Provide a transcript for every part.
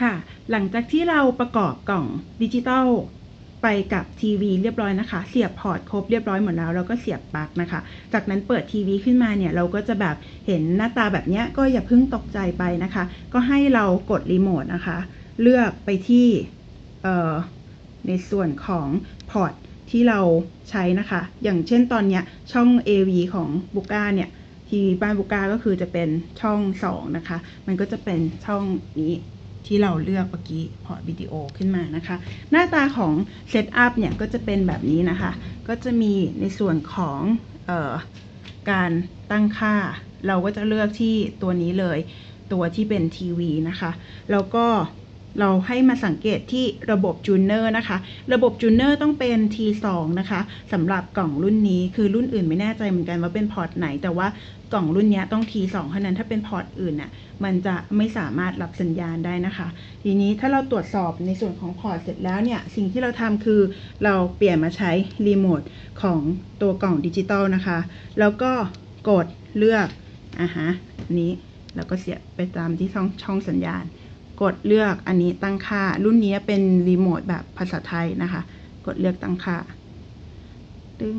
ค่ะ หลังจากที่เราประกอบกล่องดิจิตอลไปกับทีวีเรียบร้อยนะคะ เสียบพอร์ตครบเรียบร้อยหมดแล้วเราก็เสียบปลั๊กนะคะ จากนั้นเปิดทีวีขึ้นมาเนี่ยเราก็จะแบบเห็นหน้าตาแบบเนี้ยก็อย่าเพิ่งตกใจไปนะคะ ก็ให้เรากดรีโมทนะคะ เลือกไปที่ในส่วนของพอร์ตที่เราใช้นะคะ อย่างเช่นตอนเนี้ยช่อง AV ของบุก้าเนี่ยทีวีบ้านบุก้าก็คือจะเป็นช่อง 2 นะคะ มันก็จะเป็นช่องนี้ ที่เราเลือกเมื่อกี้พอร์ตวิดีโอขึ้นมานะคะ หน้าตาของเซตอัพเนี่ยก็จะเป็นแบบนี้นะคะ ก็จะมีในส่วนของออการตั้งค่า เราก็จะเลือกที่ตัวนี้เลย ตัวที่เป็นทีวีนะคะ แล้วก็ เราให้มาสังเกตที่ระบบจูเนอร์นะคะ ระบบจูเนอร์ต้องเป็น T2 นะคะสำหรับกล่องรุ่นนี้คือรุ่นอื่นไม่แน่ใจเหมือนกันว่าเป็นพอร์ตไหน แต่ว่ากล่องรุ่นนี้ต้อง T2 เท่านั้นถ้าเป็นพอร์ตอื่นน่ะมันจะไม่สามารถรับสัญญาณได้นะคะ ทีนี้ถ้าเราตรวจสอบในส่วนของพอร์ตเสร็จแล้วเนี่ยสิ่งที่เราทำคือเราเปลี่ยนมาใช้รีโมทของตัวกล่องดิจิตอลนะคะ แล้วก็กดเลือกอะฮะนนี้แล้วก็เสียบไปตามที่ช่องช่องสัญญาณ กดเลือกอันนี้ตั้งค่า รุ่นนี้เป็นรีโมทแบบภาษาไทยนะคะ กดเลือกตั้งค่าดึง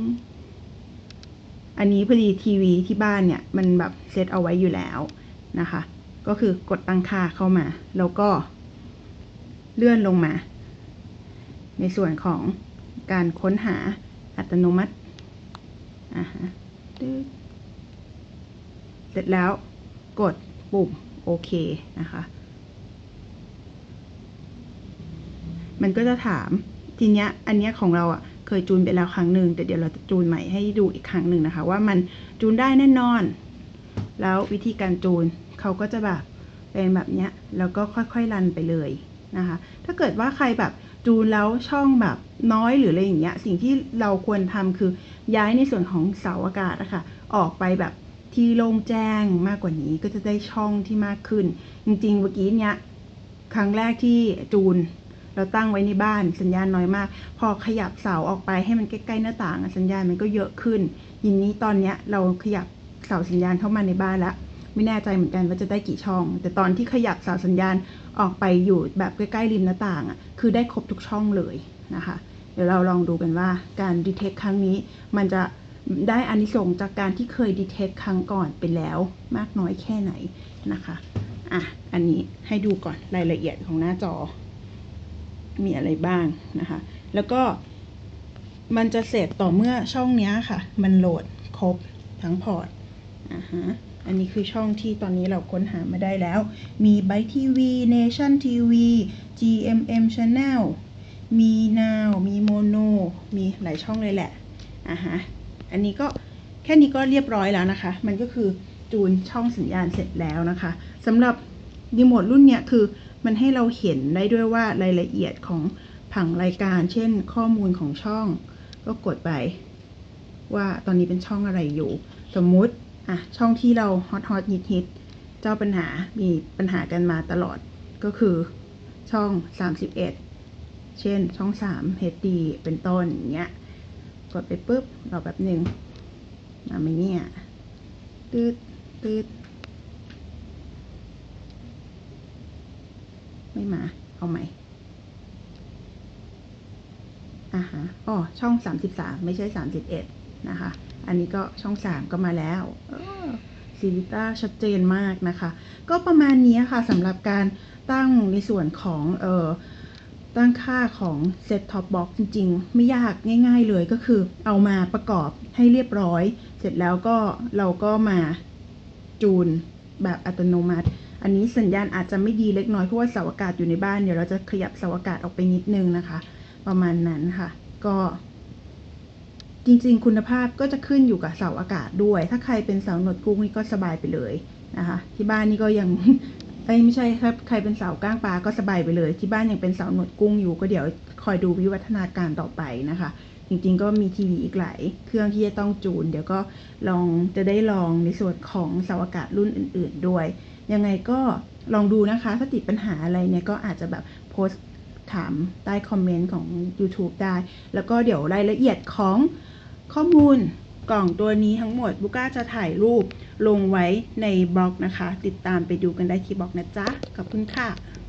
อันนี้พอดีทีวีที่บ้านเนี่ยมันแบบเซตเอาไว้อยู่แล้วนะคะ ก็คือกดตั้งค่าเข้ามา แล้วก็เลื่อนลงมา ในส่วนของการค้นหาอัตโนมัติอ่าฮะเสร็จแล้วกดปุ่มโอเคนะคะ มันก็จะถามทีเนี้ยอันเนี้ยของเราอะเคยจูนไปแล้วครั้งหนึ่งแต่เดี๋ยวเราจะจูนใหม่ให้ดูอีกครั้งหนึ่งนะคะ ว่ามันจูนได้แน่นอน แล้ววิธีการจูนเขาก็จะแบบเป็นแบบเนี้ยแล้วก็ค่อยๆรันไปเลยนะคะ ถ้าเกิดว่าใครแบบจูนแล้วช่องแบบน้อยหรืออะไรอย่างเงี้ยสิ่งที่เราควรทำคือย้ายในส่วนของเสาอากาศนะคะออกไปแบบที่โล่งแจ้งมากกว่านี้ก็จะได้ช่องที่มากขึ้น จริงๆเมื่อกี้เนี้ยครั้งแรกที่จูน เราตั้งไว้ในบ้านสัญญาณน้อยมาก พอขยับเสาออกไปให้มันใกล้ๆหน้าต่างสัญญาณมันก็เยอะขึ้นยินนี้ตอนเนี้ยเราขยับเสาสัญญาณเข้ามาในบ้านแล้วไม่แน่ใจเหมือนกันว่าจะได้กี่ช่อง แต่ตอนที่ขยับเสาสัญญาณออกไปอยู่แบบใกล้ๆริมหน้าต่างอะคือได้ครบทุกช่องเลยนะคะ เดี๋ยวเราลองดูกันว่าการดีเทคครั้งนี้มันจะได้อานิสงส์จากการที่เคยดีเทคครั้งก่อนไปแล้วมากน้อยแค่ไหนนะคะ อะ อันนี้ให้ดูก่อนรายละเอียดของหน้าจอ มีอะไรบ้างนะคะ แล้วก็มันจะเสร็จต่อเมื่อช่องนี้ค่ะ มันโหลดครบทั้งพอร์ตอ่าฮะอันนี้คือช่องที่ตอนนี้เราค้นหามาได้แล้ว มี b y t TV Nation TV GMM Channel มี Now มี Mono มีหลายช่องเลยแหละอ่าฮะ อันนี้ก็แค่นี้ก็เรียบร้อยแล้วนะคะ มันก็คือจูนช่องสัญญาณเสร็จแล้วนะคะสำหรับรีโมทรุ่นเนี้ยคือ มันให้เราเห็นได้ด้วยว่ารายละเอียดของผังรายการ เช่น ข้อมูลของช่อง ก็กดไป ว่าตอนนี้เป็นช่องอะไรอยู่ สมมุติอะช่องที่เราฮอตฮอตฮิตฮิตเจ้าปัญหามีปัญหากันมาตลอดก็คือช่อง 31 เช่นช่อง 3 HD เป็นต้นอย่างเงี้ยกดไปปุ๊บรอแบบหนึ่งมาไหมเนี่ยตืดตืด ไม่มา เอาใหม่อะฮะอ๋อช่อง33ไม่ใช่31นะคะ อันนี้ก็ช่อง3ก็มาแล้วซีริต้าชัดเจนมากนะคะ ก็ประมาณนี้ค่ะสำหรับการตั้งในส่วนของเอ่อตั้งค่าของ Set Top Box จริง ๆ ไม่ยากง่าย ๆ เลยก็คือ เอามาประกอบให้เรียบร้อย เสร็จแล้วก็เราก็มาจูนแบบอัตโนมัติ อันนี้สัญญาณอาจจะไม่ดีเล็กน้อยเพราะว่าเสาอากาศอยู่ในบ้านเดี๋ยวเราจะขยับเสาอากาศออกไปนิดนึงนะคะ ประมาณนั้นค่ะ ก็ จริงๆ คุณภาพก็จะขึ้นอยู่กับเสาอากาศด้วย ถ้าใครเป็นเสาหนวดกุ้งนี่ก็สบายไปเลยนะคะ ที่บ้านนี่ก็ยังไม่ใช่ครับใครเป็นเสาก้างปลาก็สบายไปเลย ที่บ้านยังเป็นเสาหนวดกุ้งอยู่ก็เดี๋ยวคอยดูวิวัฒนาการต่อไปนะคะจริงๆก็มีทีวีอีกหลายเครื่องที่จะต้องจูน เดี๋ยวก็ลองจะได้ลองในส่วนของเสาอากาศรุ่นอื่น ๆด้วย ยังไงก็ลองดูนะคะ ถ้าติดปัญหาอะไรเนี่ยก็อาจจะแบบโพสถามใต้คอมเมนต์ของ YouTube ได้ แล้วก็เดี๋ยวรายละเอียดของข้อมูลกล่องตัวนี้ทั้งหมดบุก้าจะถ่ายรูปลงไว้ในบล็อกนะคะ ติดตามไปดูกันได้ที่บล็อกนะจ๊ะ ขอบคุณค่ะ